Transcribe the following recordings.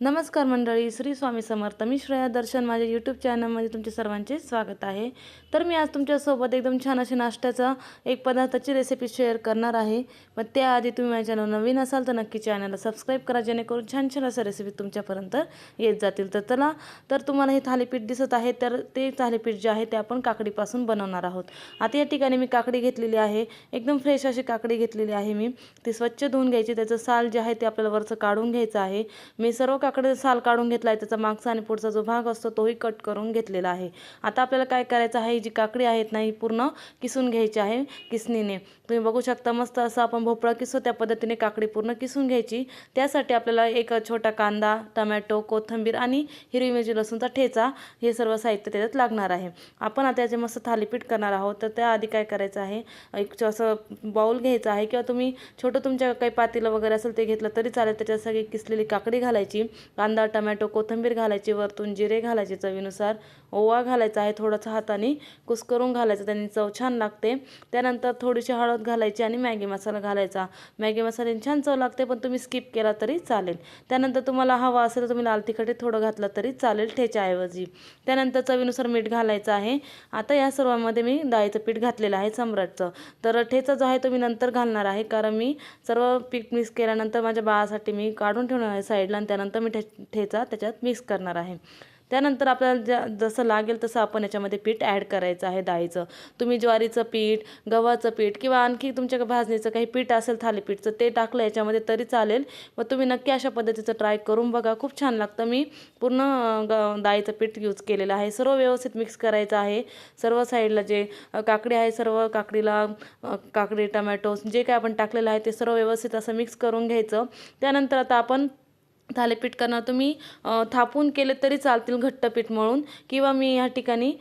नमस्कार मंडळी श्री स्वामी समर्थ. मी श्रेया दर्शन. माझ्या यूट्यूब चॅनलमध्ये तुमचे सर्वांचे स्वागत आहे. तर मी आज तुमच्यासोबत एकदम छान अशी नाश्त्याचा एक पदार्थाची रेसिपी शेअर करणार आहे. पण त्याआधी तुम्ही माझ्या चॅनल नवीन असाल तर नक्की चॅनलला सबस्क्राईब करा जेणेकरून छान छान अशा रेसिपी तुमच्यापर्यंत येत जातील. तर चला तर तुम्हाला हे थालीपीठ दिसत आहे तर ते थालीपीठ जे आहे ते आपण काकडीपासून बनवणार आहोत. आता या ठिकाणी मी काकडी घेतलेली आहे. एकदम फ्रेश अशी काकडी घेतलेली आहे मी. ती स्वच्छ धुवून घ्यायची. त्याचं साल जे आहे ते आपल्याला वरचं काढून घ्यायचं आहे. मी सर्व काकडे साल काढून घेतला आहे त्याचा मागचा आणि पुढचा जो भाग असतो तोही कट करून घेतलेला आहे. आता आपल्याला काय करायचं आहे जी काकडी आहेत ना ही पूर्ण किसून घ्यायची आहे किसणीने. तुम्ही बघू शकता मस्त असं आपण भोपळा किसो त्या पद्धतीने काकडी पूर्ण किसून घ्यायची. त्यासाठी आपल्याला एक छोटा कांदा टमॅटो कोथिंबीर आणि हिरवी मिरची लसूणचा ठेचा हे सर्व साहित्य त्याच्यात लागणार आहे. आपण आता याचे मस्त थालीपीठ करणार आहोत. तर त्याआधी काय करायचं आहे एक असं बाऊल घ्यायचं आहे किंवा तुम्ही छोटं तुमच्या काही पातेलं वगैरे असेल ते घेतलं तरी चालेल. त्याच्यात सगळी किसलेली काकडी घालायची. कांदा टमॅटो कोथिंबीर घालायची वरतून जिरे घालायचे चवीनुसार. ओवा घालायचा आहे थोडंसं हाताने कुस्करून घालायचं त्याने चव छान लागते. त्यानंतर थोडीशी हळद घालायची आणि मॅगी मसाला घालायचा. मॅगी मसाल्याने छान चव लागते पण तुम्ही स्किप केला तरी चालेल. त्यानंतर तुम्हाला हवा असेल तर तुम्ही लाल तिखटे थोडं घातलं तरी चालेल ठेच्याऐवजी. त्यानंतर चवीनुसार मीठ घालायचं आहे. आता या सर्वांमध्ये मी डाळीचं पीठ घातलेलं आहे सम्राटचं. तर ठेचा जो आहे तो मी नंतर घालणार आहे कारण मी सर्व पीठ मिक्स केल्यानंतर माझ्या बाळासाठी मी काढून ठेवणार आहे साईडला आणि त्यानंतर मी ठे ठेचा त्याच्यात मिक्स करणार आहे. त्यानंतर आपल्याला ज्या जसं लागेल तसं आपण याच्यामध्ये पीठ ॲड करायचं आहे डाळीचं तुम्ही ज्वारीचं पीठ गव्हाचं पीठ किंवा आणखी तुमच्या भाजणीचं काही पीठ असेल थालीपीठचं ते टाकलं याच्यामध्ये तरी चालेल. मग तुम्ही नक्की अशा पद्धतीचं ट्राय करून बघा. खूप छान लागतं. मी पूर्ण ग डाळीचं पीठ यूज केलेलं आहे. सर्व व्यवस्थित मिक्स करायचं आहे. सर्व साईडला जे काकडी आहे सर्व काकडीला काकडी टमॅटो जे काय आपण टाकलेलं आहे ते सर्व व्यवस्थित असं मिक्स करून घ्यायचं. त्यानंतर आता आपण थालीपीठ करणार तुम्ही थापून केले तरी चालतील घट्ट पीठ मळून. किंवा मी या ठिकाणी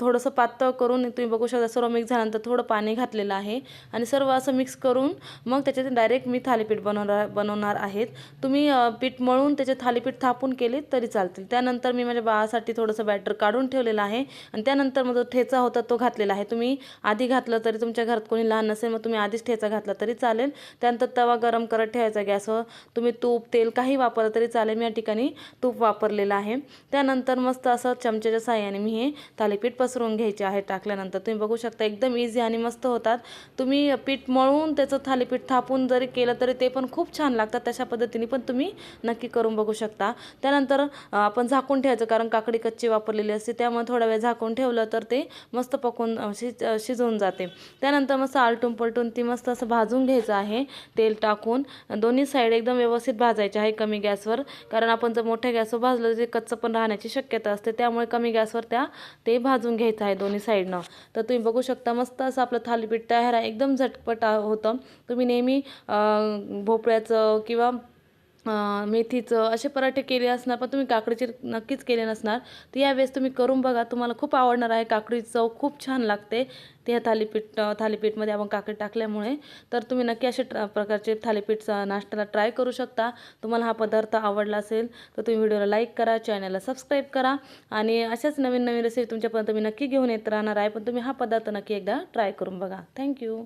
थोडंसं पातळ करून तुम्ही बघू शकता सर्व मिक्स झाल्यानंतर थोडं पाणी घातलेलं आहे. आणि सर्व असं मिक्स करून मग त्याच्यात डायरेक्ट मी थालीपीठ बनवणार बनवणार आहेत. तुम्ही पीठ मळून त्याचे थालीपीठ थापून केले तरी चालतील. त्यानंतर मी माझ्या बाळासाठी थोडंसं बॅटर काढून ठेवलेलं आहे. आणि त्यानंतर मग जो ठेचा होता तो घातलेला आहे. तुम्ही आधी घातलं तरी तुमच्या घरात कोणी लहान नसेल मग तुम्ही आधीच ठेचा घातला तरी चालेल. त्यानंतर तवा गरम करत ठेवायचा गॅसवर. तुम्ही तूप तेल काही वापर वापरलं तरी चालेल. मी या ठिकाणी तूप वापरलेलं आहे. त्यानंतर मस्त असं चमच्याच्या साह्याने मी हे थालीपीठ पसरवून घ्यायचे आहे टाकल्यानंतर. तुम्ही बघू शकता एकदम इझी आणि मस्त होतात. तुम्ही पीठ मळून त्याचं थालीपीठ थापून जरी केलं तरी ते पण खूप छान लागतात. तशा पद्धतीने पण तुम्ही नक्की करून बघू शकता. त्यानंतर आपण झाकून ठेवायचं कारण काकडी कच्ची वापरलेली असते त्यामुळे थोडा वेळ झाकून ठेवलं तर ते मस्त पकून शिज शिजवून जाते. त्यानंतर मस्त आलटून पलटून ती मस्त असं भाजून घ्यायचं आहे तेल टाकून. दोन्ही साईड एकदम व्यवस्थित भाजायचे आहे कमी कमी गॅसवर कारण आपण जर मोठ्या गॅसवर भाजलं तर ते कच्चं पण राहण्याची शक्यता असते. त्यामुळे कमी गॅसवर त्या ते भाजून घ्यायचं आहे दोन्ही साईडनं. तर तुम्ही बघू शकता मस्त असं आपलं थालीपीठ तयार आहे. एकदम झटपट होतं. तुम्ही नेहमी भोपळ्याचं किंवा मेथीचं असे पराठे केले असणार पण तुम्ही काकडीचे नक्कीच केले नसणार. तर यावेळेस तुम्ही करून बघा तुम्हाला खूप आवडणार आहे. काकडी चव खूप छान लागते. त्या थालीपीठ थालीपीठमध्ये आपण काकडी टाकल्यामुळे. तर तुम्ही नक्की असे प्रकारचे थालीपीठ नाश्त्याला ट्राय करू शकता. तुम्हाला हा पदार्थ आवडला असेल तर तुम्ही व्हिडिओला लाईक करा चॅनलला सबस्क्राईब करा. आणि अशाच नवीन नवीन रेसिपी तुमच्यापर्यंत मी नक्की घेऊन येत राहणार आहे. पण तुम्ही हा पदार्थ नक्की एकदा ट्राय करून बघा. थँक्यू.